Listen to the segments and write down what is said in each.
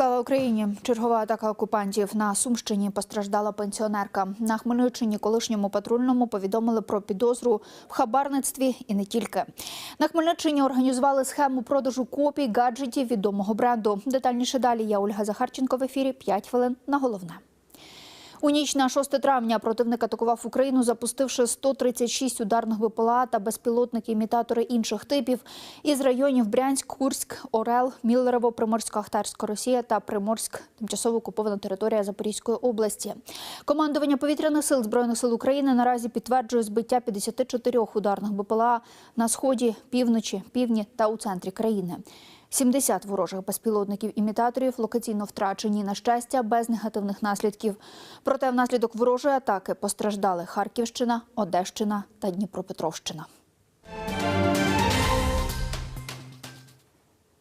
Слава Україні! Чергова атака окупантів на Сумщині постраждала пенсіонерка. На Хмельниччині колишньому патрульному повідомили про підозру в хабарництві і не тільки. На Хмельниччині організували схему продажу копій гаджетів відомого бренду. Детальніше далі я Ольга Захарченко в ефірі 5 хвилин на головне. У ніч на 6 травня противник атакував Україну, запустивши 136 ударних БПЛА та безпілотники-імітатори інших типів із районів Брянськ, Курськ, Орел, Міллерово, Приморсько-Ахтарська Росія та Приморськ, тимчасово окупована територія Запорізької області. Командування повітряних сил збройних сил України наразі підтверджує збиття 54 ударних БПЛА на сході, півночі, півдні та у центрі країни. 70 ворожих безпілотників-імітаторів локаційно втрачені, на щастя, без негативних наслідків. Проте внаслідок ворожої атаки постраждали Харківщина, Одещина та Дніпропетровщина.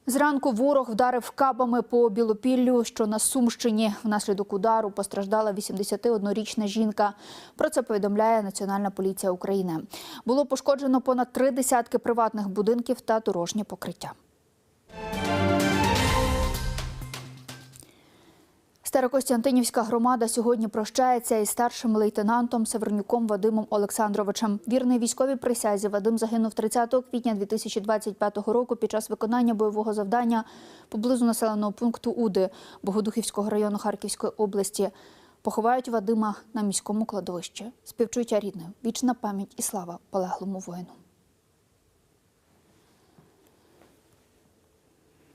Зранку ворог вдарив кабами по Білопіллю, що на Сумщині. Внаслідок удару постраждала 81-річна жінка. Про це повідомляє Національна поліція України. Було пошкоджено понад три десятки приватних будинків та дорожнє покриття. Старокостянтинівська громада сьогодні прощається із старшим лейтенантом Севернюком Вадимом Олександровичем. Вірний військовій присязі Вадим загинув 30 квітня 2025 року під час виконання бойового завдання поблизу населеного пункту Уди Богодухівського району Харківської області. Поховають Вадима на міському кладовищі. Співчуття рідним, вічна пам'ять і слава полеглому воїну.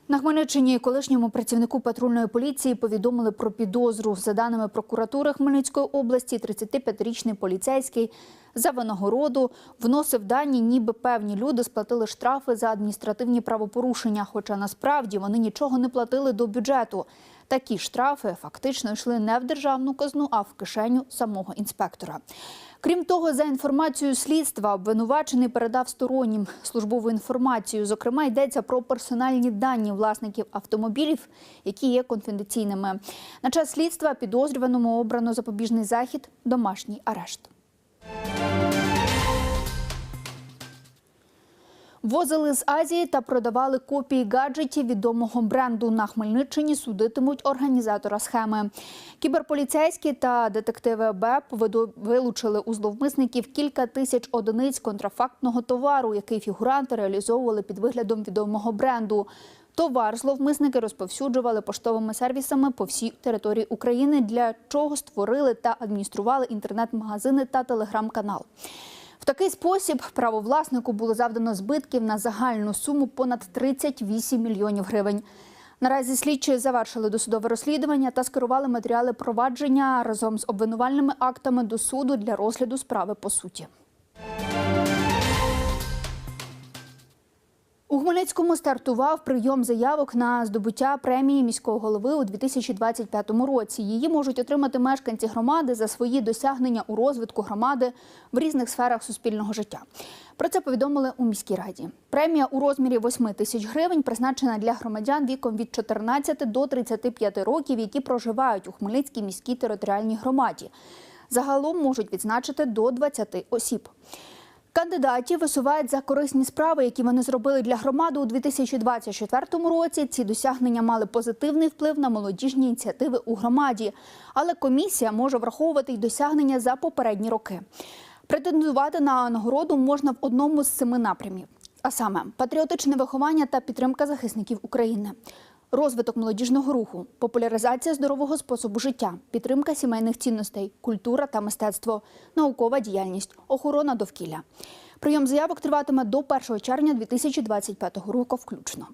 На Хмельниччині колишньому працівнику патрульної поліції повідомили про підозру. За даними прокуратури Хмельницької області, 35-річний поліцейський за винагороду вносив дані, ніби певні люди сплатили штрафи за адміністративні правопорушення, хоча насправді вони нічого не платили до бюджету. Такі штрафи фактично йшли не в державну казну, а в кишеню самого інспектора. Крім того, за інформацією слідства, обвинувачений передав стороннім службову інформацію. Зокрема, йдеться про персональні дані власників автомобілів, які є конфіденційними. На час слідства підозрюваному обрано запобіжний захід домашній арешт. Возили з Азії та продавали копії гаджетів відомого бренду. На Хмельниччині судитимуть організатора схеми. Кіберполіцейські та детективи БЕП вилучили у зловмисників кілька тисяч одиниць контрафактного товару, який фігуранти реалізовували під виглядом відомого бренду. Товар зловмисники розповсюджували поштовими сервісами по всій території України, для чого створили та адміністрували інтернет-магазини та телеграм-канал. В такий спосіб правовласнику було завдано збитків на загальну суму понад 38 мільйонів гривень. Наразі слідчі завершили досудове розслідування та скерували матеріали провадження разом з обвинувальними актами до суду для розгляду справи по суті. У Хмельницькому стартував прийом заявок на здобуття премії міського голови у 2025 році. Її можуть отримати мешканці громади за свої досягнення у розвитку громади в різних сферах суспільного життя. Про це повідомили у міській раді. Премія у розмірі 8 тисяч гривень призначена для громадян віком від 14 до 35 років, які проживають у Хмельницькій міській територіальній громаді. Загалом можуть відзначити до 20 осіб. Кандидатів висувають за корисні справи, які вони зробили для громади у 2024 році. Ці досягнення мали позитивний вплив на молодіжні ініціативи у громаді. Але комісія може враховувати й досягнення за попередні роки. Претендувати на нагороду можна в одному з семи напрямів, а саме патріотичне виховання та підтримка захисників України. Розвиток молодіжного руху, популяризація здорового способу життя, підтримка сімейних цінностей, культура та мистецтво, наукова діяльність, охорона довкілля. Прийом заявок триватиме до 1 червня 2025 року включно.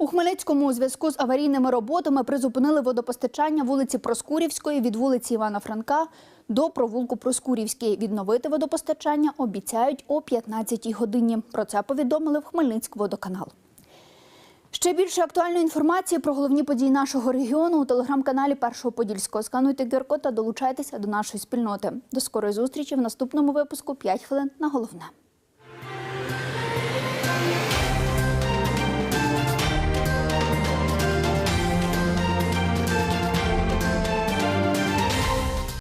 У Хмельницькому у зв'язку з аварійними роботами призупинили водопостачання вулиці Проскурівської від вулиці Івана Франка до провулку Проскурівський. Відновити водопостачання обіцяють о 15-й годині. Про це повідомили в Хмельницькводоканал. Ще більше актуальної інформації про головні події нашого регіону у телеграм-каналі Першого Подільського. Скануйте QR-код та долучайтеся до нашої спільноти. До скорої зустрічі в наступному випуску «5 хвилин на головне.